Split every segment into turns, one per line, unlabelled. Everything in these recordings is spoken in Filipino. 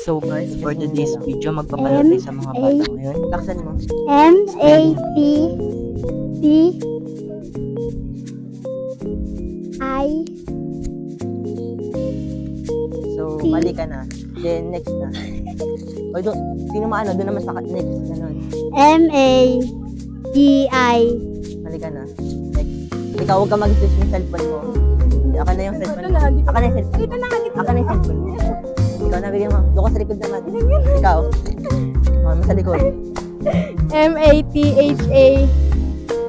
So guys, for today's video, magpapanood tayo sa mga bata ngayon. Laksan mo.
M A P P I
So, mali ka na. Then, next na. O, doon, sino maano, doon naman sa next. Ganun.
M A D I
Mali ka na. Next. Ikaw, huwag ka mag-switch yung cellphone mo. Ako na yung cellphone mo. Ako na yung cellphone mo. Ako na yung cellphone mo. Ikaw na, bigyan mo. Doon ka sa likod naman. Ikaw. Oh, sa likod.
M A T H A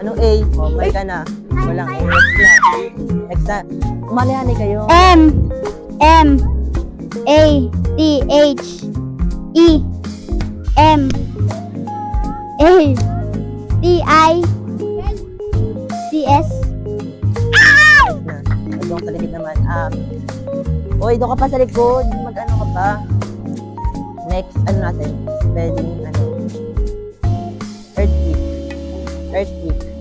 Anong A? O, mali ka na. Walang A. Next na. Umali-hali kayo.
M M A T H E M A T I C S.
Doon sa likod naman. Um, Uy, doon ka pa sa likod. Mag-ano pa. Next, ano natin? Spelling, ano? Earthquake. Earthquake.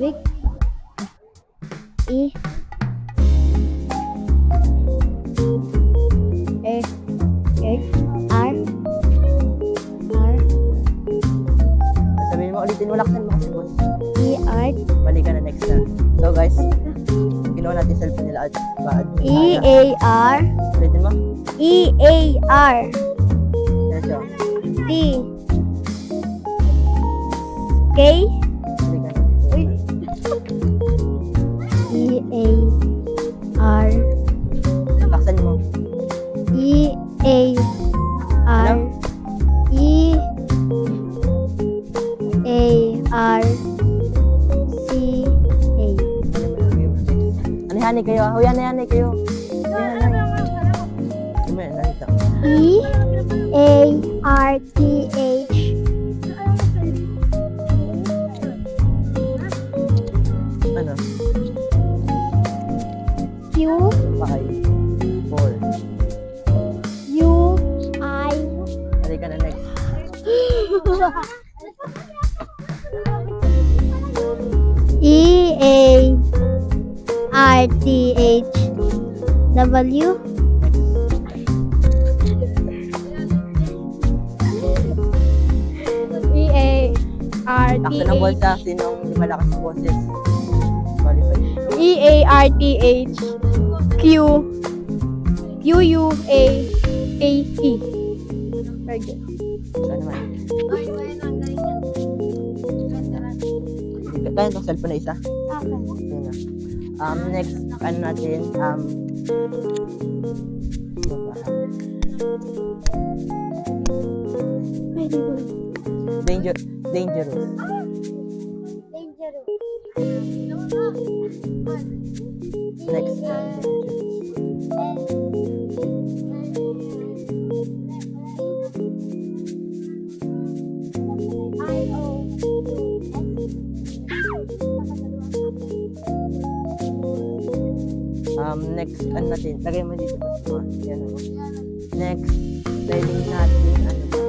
Rick E A X R R
Sabihin mo, ulitin mo, laksan mo kasi boss.
E R
Balik ka na next na. So guys, ginawa natin cellphone nila at bad.
E A R
Ulitin mo.
E A R
Yan siya.
T K. Uy. E A R
Laksan mo.
E A R E A R C A
Ano hani kayo? Huyan na yani kayo. Huyan na yani.
E A R T H
Ano?
Q
Bakay. Four.
U I
Balik ka na next.
E A R T H W R T
Takto ng
H
bolsa. Sinong hindi malakas boses? Qualified.
E A R T H Q Q U A A E Very good.
Ano naman? Kaya itong cellphone na isa. Na. Um, next, ano natin, um. Danger, dangerous. Next, uh, dangerous. Um, next, ano natin, lagay mo dito yan o. Next, spelling natin, ano ba?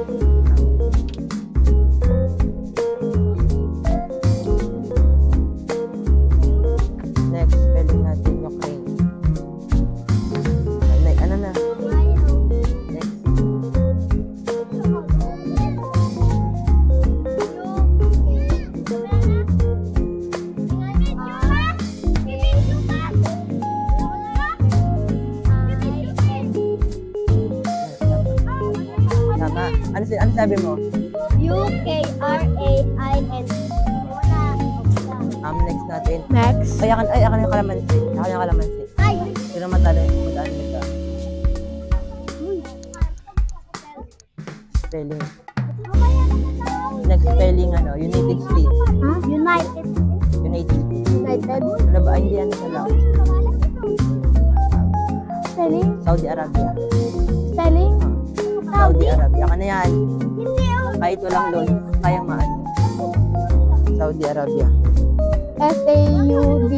Sabi mo?
U K R A I N
Um, next natin.
Next.
Ay, akan, ay, akan yung kalamansi. Akan yung kalamansi.
Ay!
Sino matalo yung mag-ano nito? Spelling. Next spelling, ano, United States.
Huh? United.
United States.
United.
Ano ba? Ay, hindi ano na lang.
Spelling?
Saudi Arabia.
Spelling?
Saudi Arabia. Ka na yan. Kahit walang loan, kayang maano. Saudi Arabia.
S A U D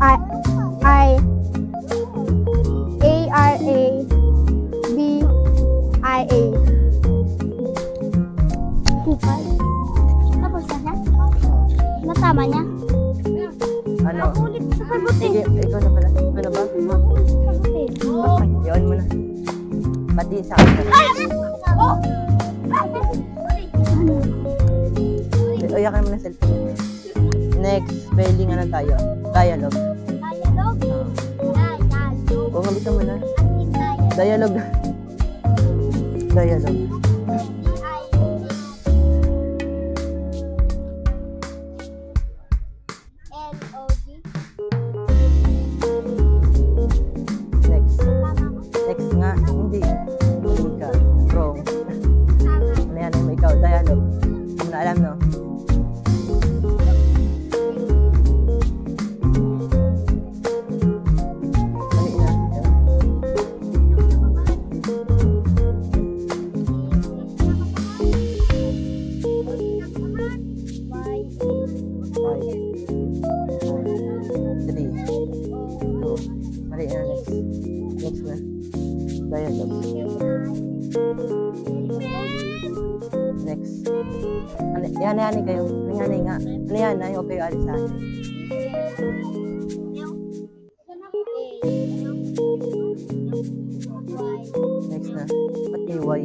I I A R A B I A Kupal. Tapos na siya? Natama niya?
Ano? Sige, Di sa akin. O, yakan mo na cellphone. Next, spelling ano tayo? Dialogue. O, ngabita mo na. Dialogue. Dialogue. Yan, yan, kayo. Yan, nga. Ano yan, ayaw kayo alisan. Next na. Kayo Y?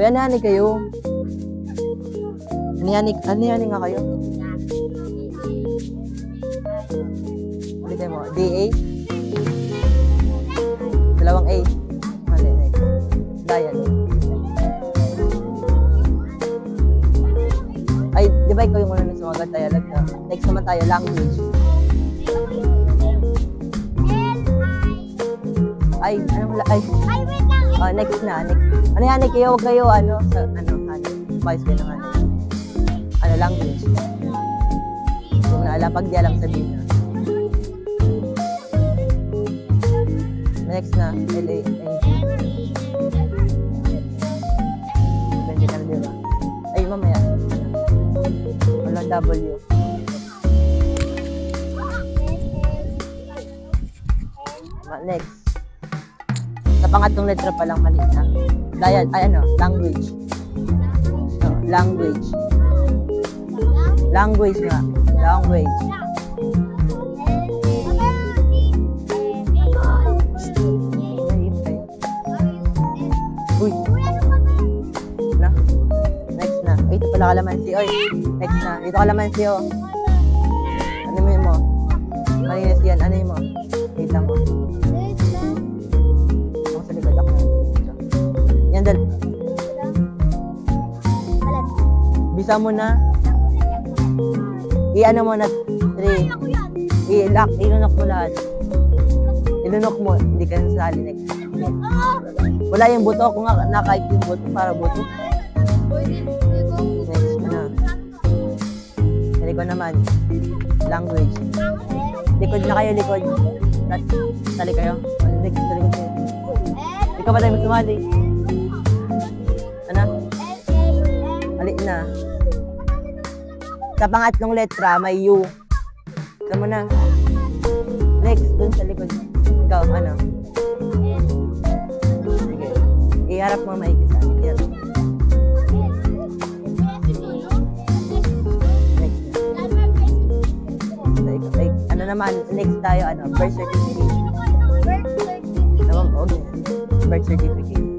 Yan, yan, kayo. Ano yan, ano yan nga kayo? Ulitin mo. DA? Dalawang A. Mali, next. Dialogue. Ay, di ba ikaw yung una na sumagat dialogue na? Next naman tayo, language. Ay, anong la- ay, oh, next na, next. Ano yan, kayo, huwag kayo, ano, sa, ano, ano, bias kayo ng ano, ano, language. Hindi mo na alam, pag di alam sabihin na. Next na, L-A-N-G. Depende na, di ba? Ay, mamaya. Walang W. Ma- Next. Sa pangatlong letra pa lang mali na. Dial, ay ano, language. No, language. Language nga. Language. Uy, na. Next na. Ay, ito pala kalamansi. Oy, next na. Ito kalamansi, oh. Ano mo yun mo? Malinis yan. Ano yun mo? Kita mo. Ako sa likod ako. Yan, dal. Bisa mo na. I-ano mo na. Three. I-lock. Ilunok mo lahat. Ilunok mo. Hindi ka nasali next. Wala yung buto. Kung nga nakahit yung buto para buto. Next na. Sa likod naman. Language. Likod na kayo, likod. Tat, sali kayo. Next, likod kayo. Ikaw ba tayo sumali? Ano? Mali na. Sa pangatlong letra, may U. Mo na. Next, dun sa likod. Ikaw, ano? Iharap mo maigi sa akin. Iharap. Ikaw. Ay, ano naman, next tayo, ano, birth certificate. Tama mo, okay. Birth certificate. Certificate.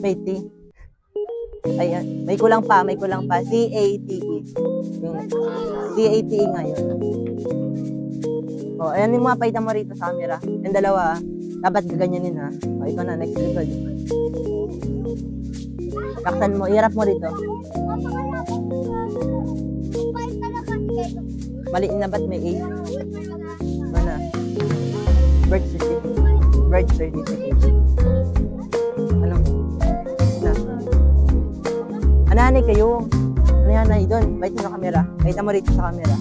T? Ayan. May kulang pa, may kulang pa. C-A-T-E. Yung C-A-T-E nga yun. O, ayan yung mga paita mo rito sa camera. Yung dalawa, ah. dapat gaganyanin ha. O, ikaw na, next likod. Laksan mo, iharap mo rito. Mali na ba't may A? Mana? Birth certificate. Birth certificate. Ananay kayo. Ano yan ay doon? Bait mo sa camera. Baita mo rito sa camera.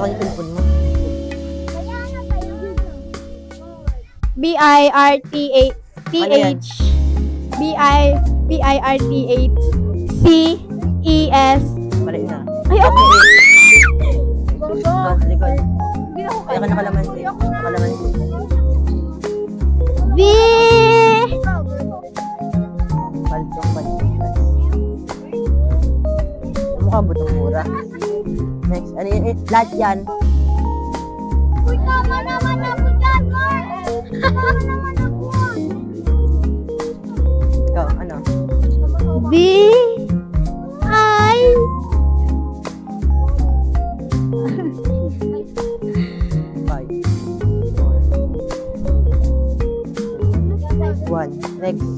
Saka yung cellphone mo.
B I R T A T
Ano yan?
H B I B I R T H C E S
Mali na.
Ay, ako!
Sa likod. Kaya ka nakalamansi. Nakalamansi.
V
Baltong baltitas. Mukha butong mura. Ano yun? Eh, lahat yan.
Uy, tama naman ako dyan, Mark! Tama naman ako!
Ikaw, ano?
B I
Five. Four. One. Next.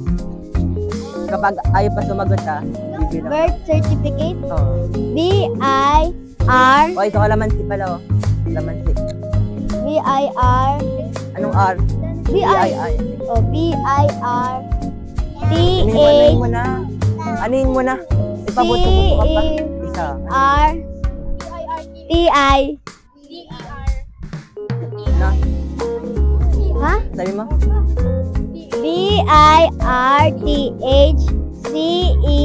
Kapag ayaw pa sumagot ha, bibigyan ako.
birth certificate
Oh.
B I R
Oh, ito kalamansi pala oh. Kalamansi.
B I R
Anong R?
B I
B-I-I.
oh B I R T
Anin mo, na. Anin mo na. Ipabuto ko pa. Isa.
R T I
Na.
ha
Sabi mo?
B I R T H C E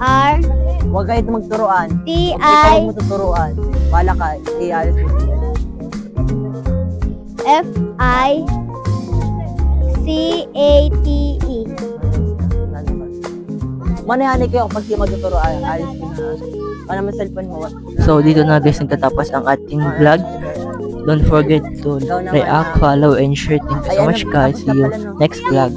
R
Huwag kayo magturuan.
T
Ikaw
I
mo tuturuan. Bala ka. i-alis mo.
F I C A T E
Manahani kayo kapag di magtuturuan. Alis ko na. Ano naman cellphone mo? So, dito na guys nagtatapos ang ating vlog. Don't forget to
ah.
react, follow, and share. Thank you so much guys. See you next vlog.